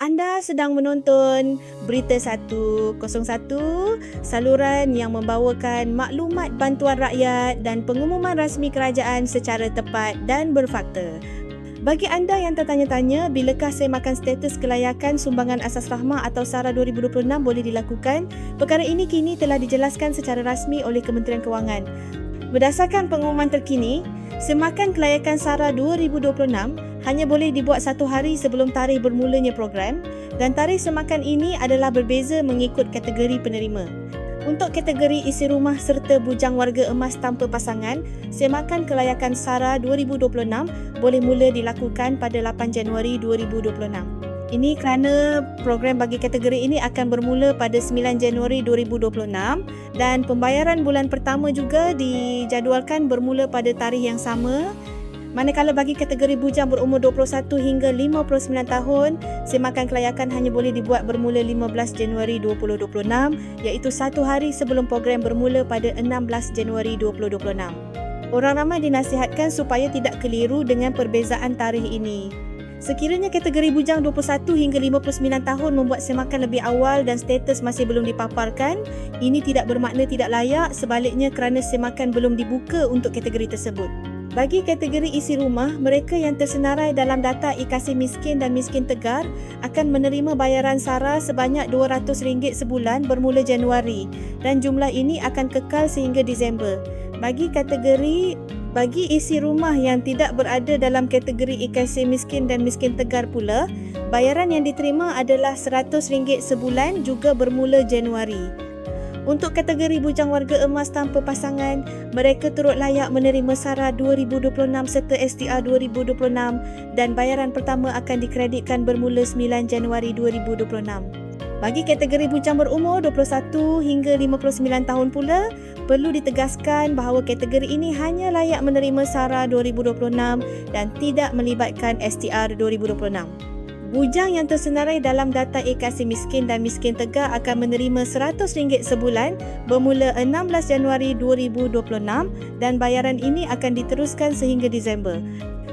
Anda sedang menonton Berita 101, saluran yang membawakan maklumat bantuan rakyat dan pengumuman rasmi kerajaan secara tepat dan berfakta. Bagi anda yang tertanya-tanya bilakah semakan status kelayakan sumbangan asas rahmah atau SARA 2026 boleh dilakukan, perkara ini kini telah dijelaskan secara rasmi oleh Kementerian Kewangan. Berdasarkan pengumuman terkini, semakan kelayakan SARA 2026 hanya boleh dibuat satu hari sebelum tarikh bermulanya program dan tarikh semakan ini adalah berbeza mengikut kategori penerima. Untuk kategori isi rumah serta bujang warga emas tanpa pasangan, semakan kelayakan SARA 2026 boleh mula dilakukan pada 8 Januari 2026. Ini kerana program bagi kategori ini akan bermula pada 9 Januari 2026 dan pembayaran bulan pertama juga dijadualkan bermula pada tarikh yang sama Manakala bagi kategori bujang berumur 21 hingga 59 tahun, semakan kelayakan hanya boleh dibuat bermula 15 Januari 2026 iaitu satu hari sebelum program bermula pada 16 Januari 2026. Orang ramai dinasihatkan supaya tidak keliru dengan perbezaan tarikh ini. Sekiranya kategori bujang 21 hingga 59 tahun membuat semakan lebih awal dan status masih belum dipaparkan, ini tidak bermakna tidak layak sebaliknya kerana semakan belum dibuka untuk kategori tersebut. Bagi kategori isi rumah, mereka yang tersenarai dalam data ikasi miskin dan miskin tegar akan menerima bayaran SARA sebanyak RM200 sebulan bermula Januari dan jumlah ini akan kekal sehingga Disember. Bagi kategori bagi isi rumah yang tidak berada dalam kategori ikasi miskin dan miskin tegar pula, bayaran yang diterima adalah RM100 sebulan juga bermula Januari. Untuk kategori bujang warga emas tanpa pasangan, mereka turut layak menerima SARA 2026 serta STR 2026 dan bayaran pertama akan dikreditkan bermula 9 Januari 2026. Bagi kategori bujang berumur 21 hingga 59 tahun pula, perlu ditegaskan bahawa kategori ini hanya layak menerima SARA 2026 dan tidak melibatkan STR 2026. Bujang yang tersenarai dalam data ekasi miskin dan miskin tegar akan menerima RM100 sebulan bermula 16 Januari 2026 dan bayaran ini akan diteruskan sehingga Disember.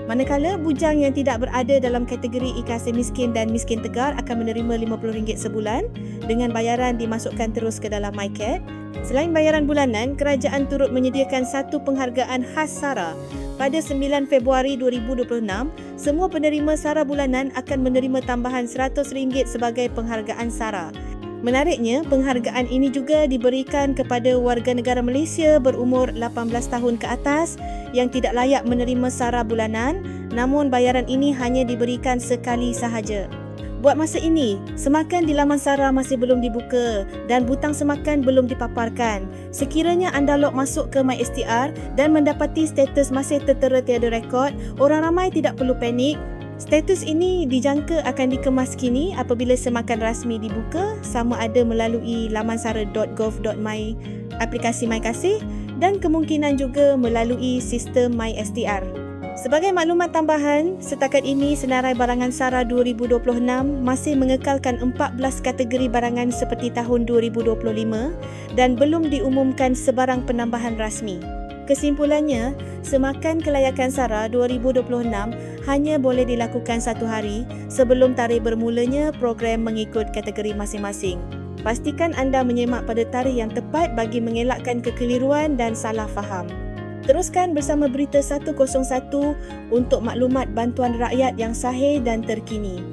Manakala bujang yang tidak berada dalam kategori ikasi miskin dan miskin tegar akan menerima RM50 sebulan dengan bayaran dimasukkan terus ke dalam MyCat. Selain bayaran bulanan, kerajaan turut menyediakan satu penghargaan khas SARA pada 9 Februari 2026, semua penerima SARA bulanan akan menerima tambahan RM100 sebagai penghargaan SARA. Menariknya, penghargaan ini juga diberikan kepada warga negara Malaysia berumur 18 tahun ke atas yang tidak layak menerima SARA bulanan namun bayaran ini hanya diberikan sekali sahaja. Buat masa ini, semakan di laman SARA masih belum dibuka dan butang semakan belum dipaparkan. Sekiranya anda log masuk ke MySTR dan mendapati status masih tertera tiada rekod, orang ramai tidak perlu panik. Status ini dijangka akan dikemas kini apabila semakan rasmi dibuka sama ada melalui laman sara.gov.my aplikasi MyKasih dan kemungkinan juga melalui sistem MySTR. Sebagai maklumat tambahan, setakat ini senarai barangan SARA 2026 masih mengekalkan 14 kategori barangan seperti tahun 2025 dan belum diumumkan sebarang penambahan rasmi. Kesimpulannya, semakan kelayakan SARA 2026 hanya boleh dilakukan satu hari sebelum tarikh bermulanya program mengikut kategori masing-masing. Pastikan anda menyemak pada tarikh yang tepat bagi mengelakkan kekeliruan dan salah faham. Teruskan bersama Berita 101 untuk maklumat bantuan rakyat yang sahih dan terkini.